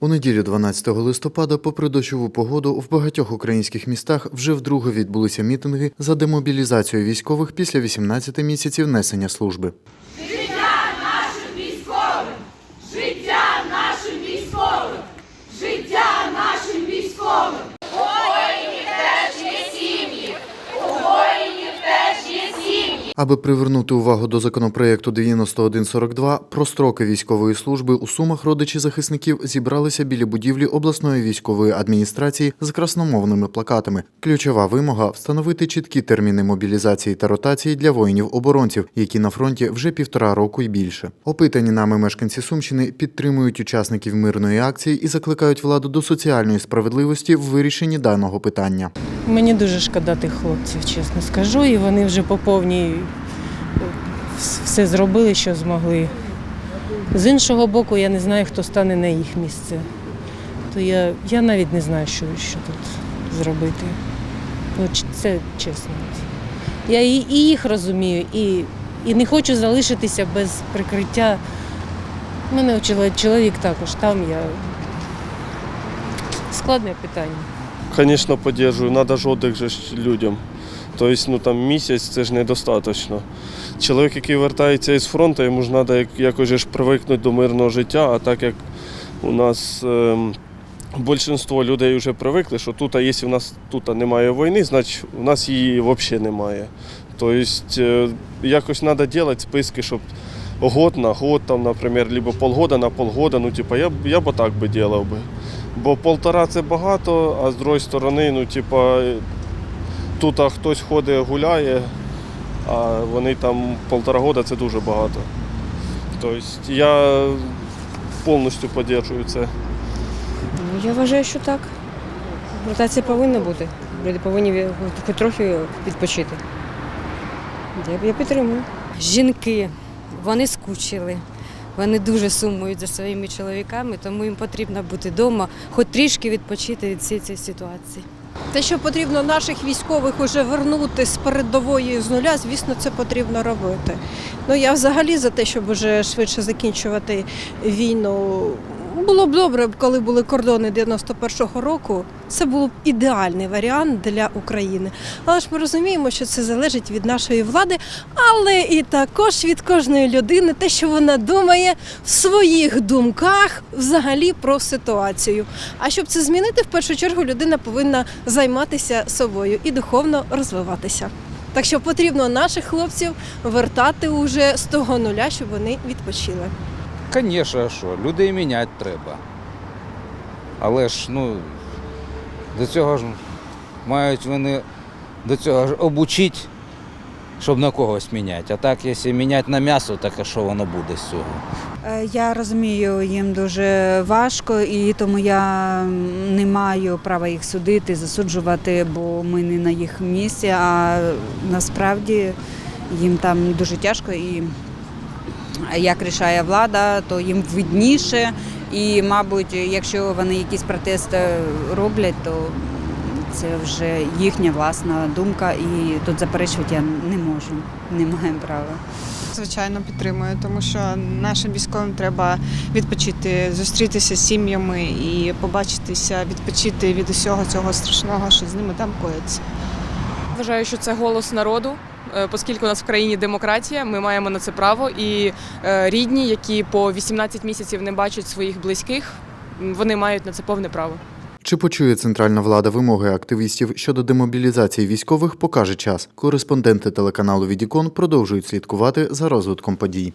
У неділю 12 листопада, попри дощову погоду, в багатьох українських містах вже вдруге відбулися мітинги за демобілізацію військових після 18 місяців несення служби. Життя нашим військовим! Життя нашим військовим! Життя нашим військовим! У воїнів теж є сім'ї! У воїнів теж є сім'ї! Аби привернути увагу до законопроекту 9142 про строки військової служби у Сумах родичі захисників зібралися біля будівлі обласної військової адміністрації з красномовними плакатами. Ключова вимога встановити чіткі терміни мобілізації та ротації для воїнів-оборонців, які на фронті вже півтора року і більше. Опитані нами мешканці Сумщини підтримують учасників мирної акції і закликають владу до соціальної справедливості в вирішенні даного питання. Мені дуже шкода тих хлопців, чесно скажу, і вони вже по повній е, все зробили, що змогли. З іншого боку, я не знаю, хто стане на їх місце. То я, я навіть не знаю, що, що тут зробити. Це чесно. Я і, і їх розумію, і, і не хочу залишитися без прикриття. У мене чоловік також там, я складне питання. Звісно, підтримую, треба ж отдих же людям. Тобто, ну там місяць це ж недостатньо. Чоловік, який вертається із фронту, йому ж треба якось ж привикнути до мирного життя, а так як у нас ем, більшість людей вже привикли, що тут, а якщо в нас тут немає війни, значить у нас її взагалі немає. Тобто е, якось треба робити списки, щоб год на год, там, наприклад, або полгода на полгода, ну, типу, я, я б так би робив би. Бо полтора це багато, а з іншої сторони, ну, типа, тут а хтось ходить, гуляє, а вони там полтора года це дуже багато. Тобто я повністю підтримую це. Ну, Я вважаю, що так. Ротація повинна бути. Люди повинні хоч трохи відпочити. Я, я підтримую. жінки, вони скучили. Вони дуже сумують за своїми чоловіками, тому їм потрібно бути вдома, хоч трішки відпочити від цієї цієї ситуації. Те, що потрібно наших військових уже вернути з передової з нуля, звісно, це потрібно робити. Ну я взагалі за те, щоб уже швидше закінчувати війну. Було б добре, коли були кордони 91-го року. Це був б ідеальний варіант для України. Але ж ми розуміємо, що це залежить від нашої влади, але і також від кожної людини, те, що вона думає в своїх думках взагалі про ситуацію. А щоб це змінити, в першу чергу людина повинна займатися собою і духовно розвиватися. Так що потрібно наших хлопців вертати уже з того нуля, щоб вони відпочили. Звісно, що, людей міняти треба. Але ж, ну, до цього ж мають вони до цього ж обучити, щоб на когось міняти. А так, якщо міняти на м'ясо, так а що воно буде з цього? Е, Я розумію, їм дуже важко, і тому я не маю права їх судити, засуджувати, бо ми не на їх місці. А насправді їм там дуже тяжко. І як рішає влада, то їм видніше. І, мабуть, якщо вони якісь протести роблять, то це вже їхня власна думка, і тут заперечувати я не можу, не маю права. Звичайно, підтримую, тому що нашим військовим треба відпочити, зустрітися з сім'ями і побачитися, відпочити від усього цього страшного, що з ними там коїться. Вважаю, що це голос народу, е, оскільки у нас в країні демократія, ми маємо на це право. І е, рідні, які по 18 місяців не бачать своїх близьких, вони мають на це повне право. Чи почує центральна влада вимоги активістів щодо демобілізації військових, покаже час. Кореспонденти телеканалу Відікон продовжують слідкувати за розвитком подій.